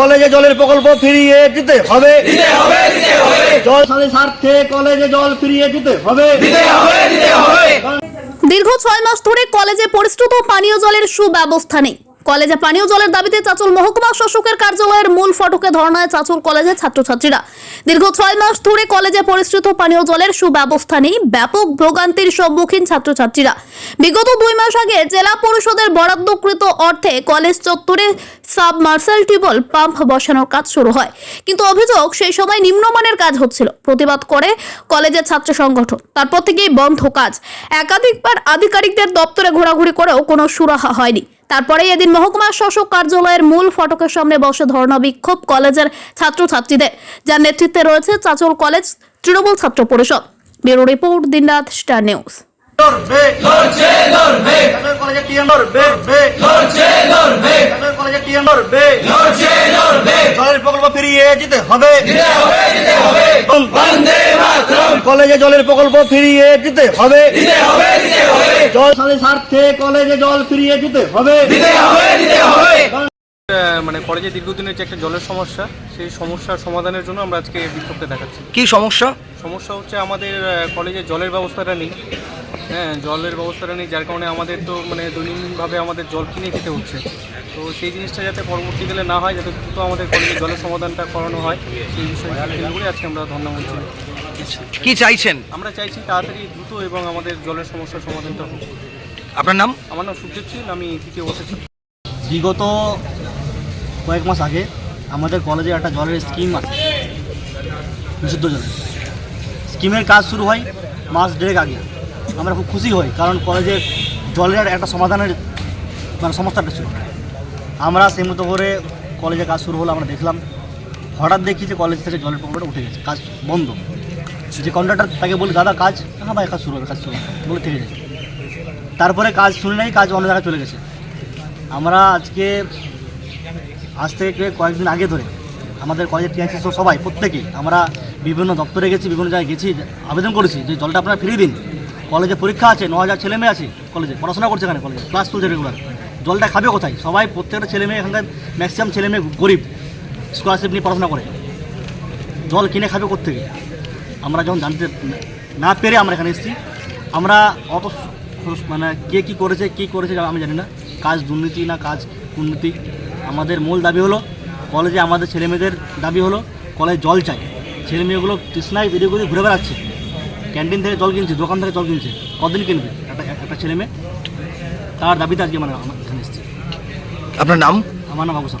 কলেজে জলের প্রকল্প ফিরিয়ে দিতে হবে। জল স্বার্থে কলেজে জল ফিরিয়ে দিতে হবে। দীর্ঘ ছয় মাস ধরে কলেজে পরিশ্রুত পানীয় জলের সুব্যবস্থা নেই। কলেজে পানীয় জলের দাবিতে চাচল মহকুমা শাসকের কার্যালয়ের মূল ফটকে ধর্নায় চাচল কলেজের ছাত্রছাত্রীরা। দীর্ঘ ছয় মাস ধরে কলেজে পরিশ্রুত পানীয় জলের সুব্যবস্থা নেই, ব্যাপক ভোগান্তির সম্মুখীন ছাত্রছাত্রীরা। বিগত দুই মাস আগে জেলা পরিষদের বরাদ্দকৃত অর্থে কলেজ চত্বরে সাবমার্সাল টিউবল পাম্প বসানোর কাজ শুরু হয়। কিন্তু অভিযোগ সেই সময় নিম্নমানের কাজ হচ্ছিল। প্রতিবাদ করে কলেজের ছাত্র সংগঠন। তারপর থেকেই বন্ধ কাজ। একাধিকবার আধিকারিকদের দপ্তরে ঘোরাঘুরি করেও কোনো সুরাহা হয়নি। তারপরে এদিন মহকুমা শাসক কার্যালয়ের মূল ফটকের সামনে বসে ধর্ণা বিক্ষোভ কলেজের ছাত্রছাত্রীদের যার নেতৃত্বে রয়েছে Chanchal college Trinamool Chhatra Parishad. Bureau report দিনরাত স্টার নিউজ। প্রকল্প ফিরিয়ে দিতে হবে। কলেজে জলের প্রকল্প ফিরিয়ে দিতে হবে। দিতে হবে দিতে হবে। জল স্বার্থে কলেজে জল ফিরিয়ে দিতে হবে। দিতে হবে দিতে হবে। আহ, মানে কলেজে দীর্ঘদিনের যে একটা জলের সমস্যা সেই সমস্যার সমাধানের জন্য আমরা আজকে বিক্ষোভটা দেখাচ্ছি। কি সমস্যা? সমস্যা হচ্ছে আমাদের কলেজে জলের ব্যবস্থাটা নেই। হ্যাঁ জলের ব্যবস্থাটা নেই যার কারণে আমাদের তো মানে দৈনন্দিনভাবে আমাদের জল কিনে খেতে হচ্ছে। তো সেই জিনিসটা যাতে পরবর্তীকালে না হয় যাতে দ্রুত আমাদের কলেজে জলের সমাধানটা করানো হয় সেই বিষয়ে আজকে আমরা ধন্যবাদ কি চাইছেন? আমরা চাইছি তাড়াতাড়ি দ্রুত এবং আমাদের জলের সমস্যার সমাধানটা হোক। আপনার নাম? আমার নাম সুখদেব সিং আমি তৃতীয় বছর ছাত্র। বিগত কয়েক মাস আগে আমাদের কলেজে একটা জলের স্কিম আছে বিশুদ্ধ জলের। স্কিমের কাজ শুরু হয় মাস দেড়েক আগে। আমরা খুব খুশি হই কারণ কলেজের জলের একটা সমাধানের মানে সমস্যাটা ছিল। আমরা সেই মতো করে কলেজে কাজ শুরু হলো আমরা দেখলাম। হঠাৎ দেখি যে কলেজ থেকে জলের প্রকল্পটা উঠে গেছে কাজ বন্ধ। যে কন্ট্রাক্টর তাকে বলি, দাদা, কাজ হ্যাঁ ভাই, কাজ শুরু হবে, কাজ শুরু হবে। বলে থেকে গেছে তারপরে কাজ শুনে নাই, কাজ অন্য জায়গায় চলে গেছে। আমরা আজকে, আজ থেকে কয়েকদিন আগে ধরে আমাদের কলেজের টিআইসি সবাই, প্রত্যেকেই আমরা বিভিন্ন দপ্তরে গেছি, বিভিন্ন জায়গায় গেছি, আবেদন করেছি যে জলটা আপনারা ফিরিয়ে দিন। কলেজে পরীক্ষা আছে ন হাজার ছেলে মেয়ে আছে কলেজে, পড়াশোনা করছে এখানে কলেজে ক্লাস চলছে রেগুলার জলটা খাবে কোথায়? সবাই, প্রত্যেকটা ছেলে মেয়ে এখানকার ম্যাক্সিমাম ছেলে মেয়ে গরিব স্কলারশিপ নিয়ে পড়াশোনা করে। জল কিনে খাবে কোথেকে আমরা যখন জানতে না পেরে আমরা এখানে এসেছি। আমরা অত মানে কে কী করেছে কী করেছে আমি জানি না। কাজ দুর্নীতি না কাজ উন্নতি। আমাদের মূল দাবি হলো কলেজে আমাদের ছেলেমেয়েদের দাবি হলো কলেজে জল চাই। ছেলেমেয়েগুলো তৃষ্ণায় বেরিয়ে করে ঘুরে বেড়াচ্ছে। ক্যান্টিন থেকে জল কিনছে দোকান থেকে জল কিনছে। কদিন কিনবে? একটা একটা ছেলে মেয়ে তার দাবিতে আজকে মানে আমরা এখানে এসেছি। আপনার নাম? আমার নাম বাবু সাহেব